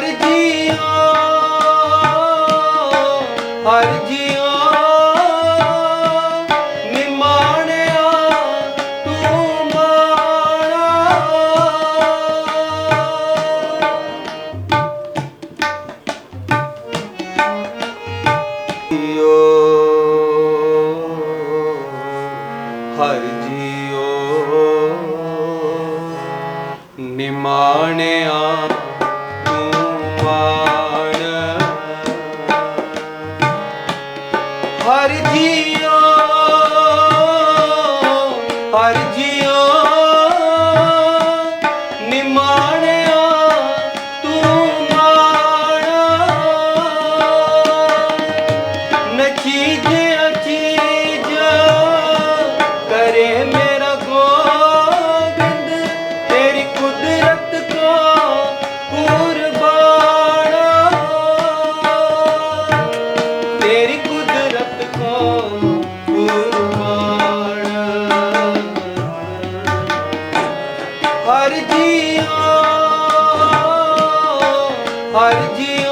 ਹਰ ਜੀਓ ਹਰ ਜੀਓ। ਨਿਮਾਣਿਆ ਤੂੰ ਮਾਰਾ। ਜੀਓ ਹਰ ਜੀਓ। ਨਿਮਾਣਿਆ। ਹਰ ਜੀਓ ਹਰ ਹਰ ਜੀਓ ਹਰ ਜੀਓ।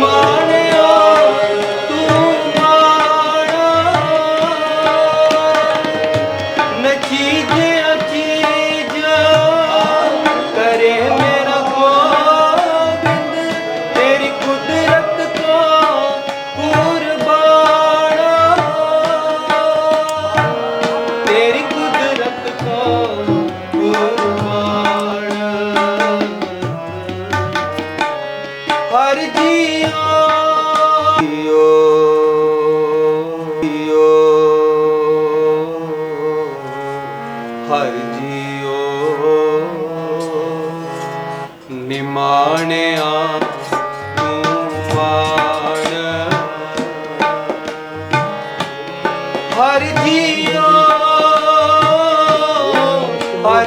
Mark. ਹਰ ਜੀਓ। ਨਿਮਾਣਿਆ ਤੂੰ ਹਰ ਜੀਓ ਹਰ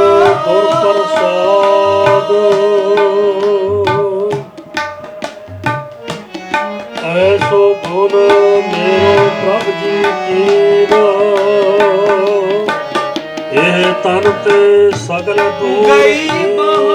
ਇਹ ਤਨ ਤੇ ਸਗਲ ਤੂੰ ਗਈ ਮਹਾ